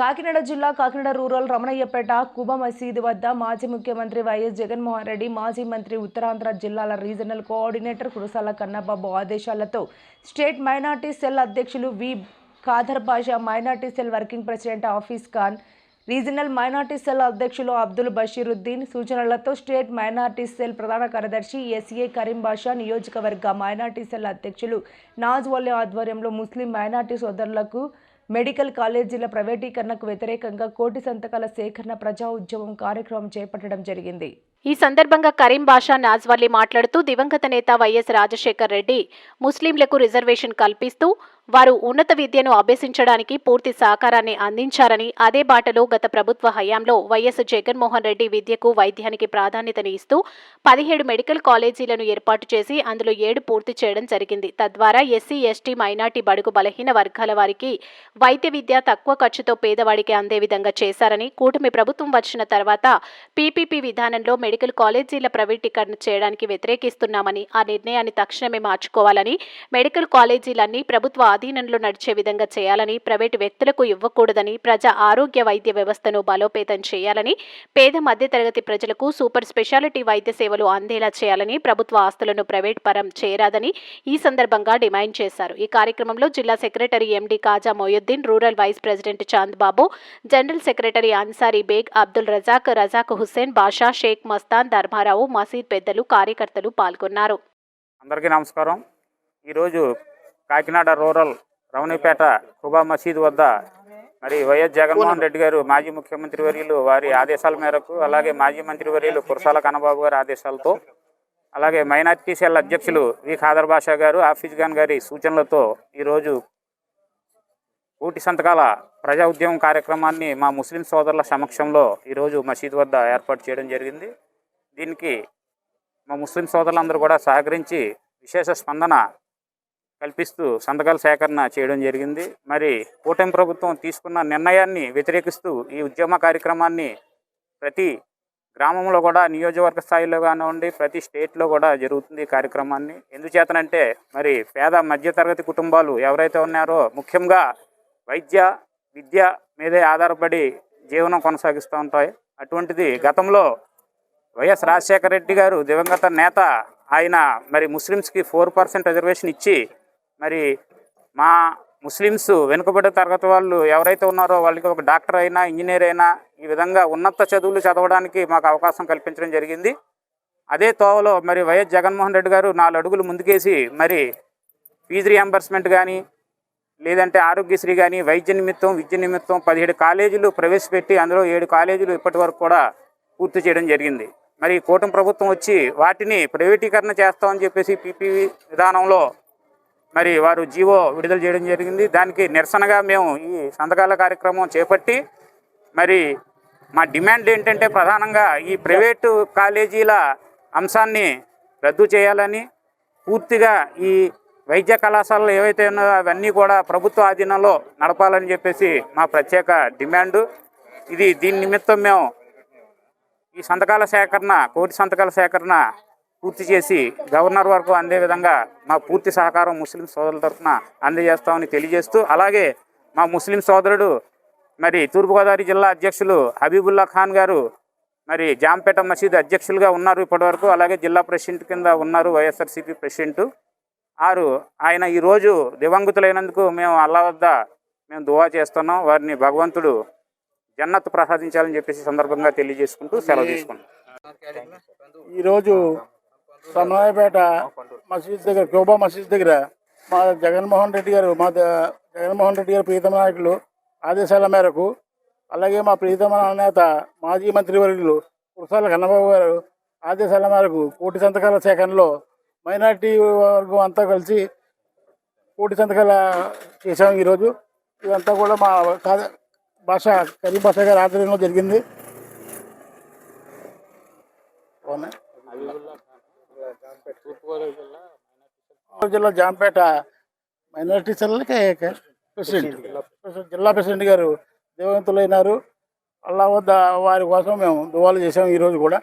కాకినాడ జిల్లా కాకినాడ రూరల్ రమణయ్యపేట కుబ మసీదు వద్ద మాజీ ముఖ్యమంత్రి వైఎస్ జగన్మోహన్ రెడ్డి మాజీ మంత్రి ఉత్తరాంధ్ర జిల్లాల రీజనల్ కోఆర్డినేటర్ కురసాల కన్నబాబు ఆదేశాలతో స్టేట్ మైనార్టీ సెల్ అధ్యక్షులు V Khader Basha minority cell working president office Khan regional minority cell అధ్యక్షులు అబ్దుల్ బషీరుద్దీన్ సూచనలతో స్టేట్ మైనార్టీ సెల్ ప్రధాన కార్యదర్శి ఎస్ఏ కరీం బాషా నియోజకవర్గ మైనార్టీ సెల్ అధ్యక్షులు నాజ్ వల్లే ఆధ్వర్యంలో ముస్లిం మైనార్టీ సోదరులకు మెడికల్ కాలేజీల ప్రైవేటీకరణకు వ్యతిరేకంగా కోటి సంతకాల సేకరణ ప్రజా ఉద్యమం కార్యక్రమం చేపట్టడం జరిగింది. ఈ సందర్భంగా కరీం బాషా నాజ్వల్లి మాట్లాడుతూ దివంగత నేత వైఎస్ రాజశేఖర్ రెడ్డి ముస్లింలకు రిజర్వేషన్ కల్పిస్తూ వారు ఉన్నత విద్యను అభ్యసించడానికి పూర్తి సహకారాన్ని అందించారని అదే బాటలో గత ప్రభుత్వ హయాంలో వైఎస్ జగన్మోహన్ రెడ్డి విద్యకు వైద్యానికి ప్రాధాన్యతని ఇస్తూ పదిహేడు మెడికల్ కాలేజీలను ఏర్పాటు చేసి అందులో ఏడు పూర్తి చేయడం జరిగింది. తద్వారా ఎస్సీ ఎస్టీ మైనార్టీ బడుగు బలహీన వర్గాల వారికి వైద్య విద్య తక్కువ ఖర్చుతో పేదవాడికి అందే విధంగా చేశారని కూటమి ప్రభుత్వం వచ్చిన తర్వాత పీపీపీ విధానంలో మెడికల్ కాలేజీల ప్రైవేటీకరణ చేయడానికి వ్యతిరేకిస్తున్నామని ఆ నిర్ణయాన్ని తక్షణమే మార్చుకోవాలని మెడికల్ కాలేజీలన్నీ ప్రభుత్వ ఆధీనంలో నడిచే విధంగా చేయాలని ప్రైవేటు వ్యక్తులకు ఇవ్వకూడదని ప్రజా ఆరోగ్య వైద్య వ్యవస్థను బలోపేతం చేయాలని పేద మధ్యతరగతి ప్రజలకు సూపర్ స్పెషాలిటీ వైద్య సేవలు అందేలా చేయాలని ప్రభుత్వ ఆస్తులను ప్రైవేట్ పరం చేరాదని ఈ సందర్భంగా డిమాండ్ చేశారు. ఈ కార్యక్రమంలో జిల్లా secretary MD Khaja Moinuddin rural vice president Chand Babu general secretary Ansari Baig Abdul Razak Razak Hussain Basha Sheikh Mastan Dharmarao మసీద్ పెద్దలు కార్యకర్తలు పాల్గొన్నారు. అందరికీ నమస్కారం. ఈరోజు కాకినాడ రూరల్ రవణిపేట కుబా మసీద్ వద్ద మరి వైఎస్ జగన్మోహన్ రెడ్డి గారు మాజీ ముఖ్యమంత్రి వర్యులు వారి ఆదేశాల మేరకు అలాగే మాజీ మంత్రి వర్యులు కురసాల కన్నబాబు గారి ఆదేశాలతో అలాగే మైనార్టీ సెల్ అధ్యక్షులు వి. ఖాదర్ బాషా గారు ఆఫీజ్ ఖాన్ గారి సూచనలతో ఈరోజు ఊటి సంతకాల ప్రజా ఉద్యమం కార్యక్రమాన్ని మా ముస్లిం సోదరుల సమక్షంలో ఈరోజు మసీద్ వద్ద ఏర్పాటు చేయడం జరిగింది. దీనికి మా ముస్లిం సోదరులందరూ కూడా సహకరించి విశేష స్పందన కల్పిస్తూ సంతకాల సేకరణ చేయడం జరిగింది. మరి కూటమి ప్రభుత్వం తీసుకున్న నిర్ణయాన్ని వ్యతిరేకిస్తూ ఈ ఉద్యమ కార్యక్రమాన్ని ప్రతి గ్రామంలో కూడా నియోజకవర్గ స్థాయిలో కానివ్వండి ప్రతి స్టేట్లో కూడా జరుగుతుంది ఈ కార్యక్రమాన్ని. ఎందుచేతనంటే మరి పేద మధ్యతరగతి కుటుంబాలు ఎవరైతే ఉన్నారో ముఖ్యంగా వైద్య విద్య మీదే ఆధారపడి జీవనం కొనసాగిస్తూ ఉంటాయి. అటువంటిది గతంలో వైఎస్ రాజశేఖర రెడ్డి గారు దివంగత నేత. ఆయన మరి ముస్లిమ్స్కి ఫోర్ పర్సెంట్ రిజర్వేషన్ ఇచ్చి మరి మా ముస్లిమ్స్ వెనుకబడే తరగతి వాళ్ళు ఎవరైతే ఉన్నారో వాళ్ళకి ఒక డాక్టర్ అయినా ఇంజనీర్ అయినా ఈ విధంగా ఉన్నత చదువులు చదవడానికి మాకు అవకాశం కల్పించడం జరిగింది. అదే తోవలో మరి వైఎస్ జగన్మోహన్ రెడ్డి గారు నాలుగు అడుగులు ముందుకేసి మరి ఫీజు రియంబర్స్మెంట్ కానీ లేదంటే ఆరోగ్యశ్రీ కానీ వైద్య నిమిత్తం విద్య నిమిత్తం పదిహేడు కాలేజీలు ప్రవేశపెట్టి అందులో ఏడు కాలేజీలు ఇప్పటి వరకు కూడా పూర్తి చేయడం జరిగింది. మరి కూటమి ప్రభుత్వం వచ్చి వాటిని ప్రైవేటీకరణ చేస్తామని చెప్పేసి పీపీవి విధానంలో మరి వారు జీవో విడుదల చేయడం జరిగింది. దానికి నిరసనగా మేము ఈ సంతకాల కార్యక్రమం చేపట్టి మరి మా డిమాండ్ ఏంటంటే ప్రధానంగా ఈ ప్రైవేటు కాలేజీల అంశాన్ని రద్దు చేయాలని పూర్తిగా ఈ వైద్య కళాశాలలు ఏవైతే ఉన్నాయో అవన్నీ కూడా ప్రభుత్వ ఆధీనంలో నడపాలని చెప్పేసి మా ప్రత్యేక డిమాండు. ఇది దీని నిమిత్తం మేము ఈ సంతకాల సేకరణ కోటి సంతకాల సేకరణ పూర్తి చేసి గవర్నర్ వరకు అందే విధంగా మా పూర్తి సహకారం ముస్లిం సోదరుల తరఫున అందజేస్తామని తెలియజేస్తూ అలాగే మా ముస్లిం సోదరుడు మరి తూర్పుగోదావరి జిల్లా అధ్యక్షులు హబీబుల్లా ఖాన్ గారు మరి జాంపేట మసీద్ అధ్యక్షులుగా ఉన్నారు ఇప్పటివరకు అలాగే జిల్లా ప్రెసిడెంట్ కింద ఉన్నారు వైఎస్ఆర్సీపీ ప్రెసిడెంట్ ఆరు. ఆయన ఈరోజు దివంగతులైనందుకు మేము అల్లా వద్ద మేము దువా చేస్తున్నాం. వారిని భగవంతుడు జన్నత్ ప్రసాదించాలని చెప్పేసి సందర్భంగా తెలియజేసుకుంటూ సెలవు తీసుకుంటాం ఈరోజు సన్నాయపేట మసీద్ దగ్గర కోబా మసీద్ దగ్గర మా జగన్మోహన్ రెడ్డి గారు మా జగన్మోహన్ రెడ్డి గారు ప్రీతమ నాయకులు ఆదేశాల మేరకు అలాగే మా ప్రీతమ నేత మాజీ మంత్రివర్యులు కురసాల కన్నబాబు గారు ఆదేశాల మేరకు కోటి సంతకాల సేకరణలో మైనార్టీ వర్గం అంతా కలిసి కోటి సంతకాల చేసాం ఈరోజు. ఇదంతా కూడా మా భాష కరీం భాష గారి ఆధ్వర్యంలో జరిగింది. జిల్లా జాంపేట మైనారిటీ సెల్లకి ప్రెసిడెంట్. ప్రెసిడెంట్ జిల్లా ప్రెసిడెంట్ గారు దేవంతులైనారు అల్లా వద్ద వారి కోసం మేము దువాలు చేసాము ఈరోజు కూడా.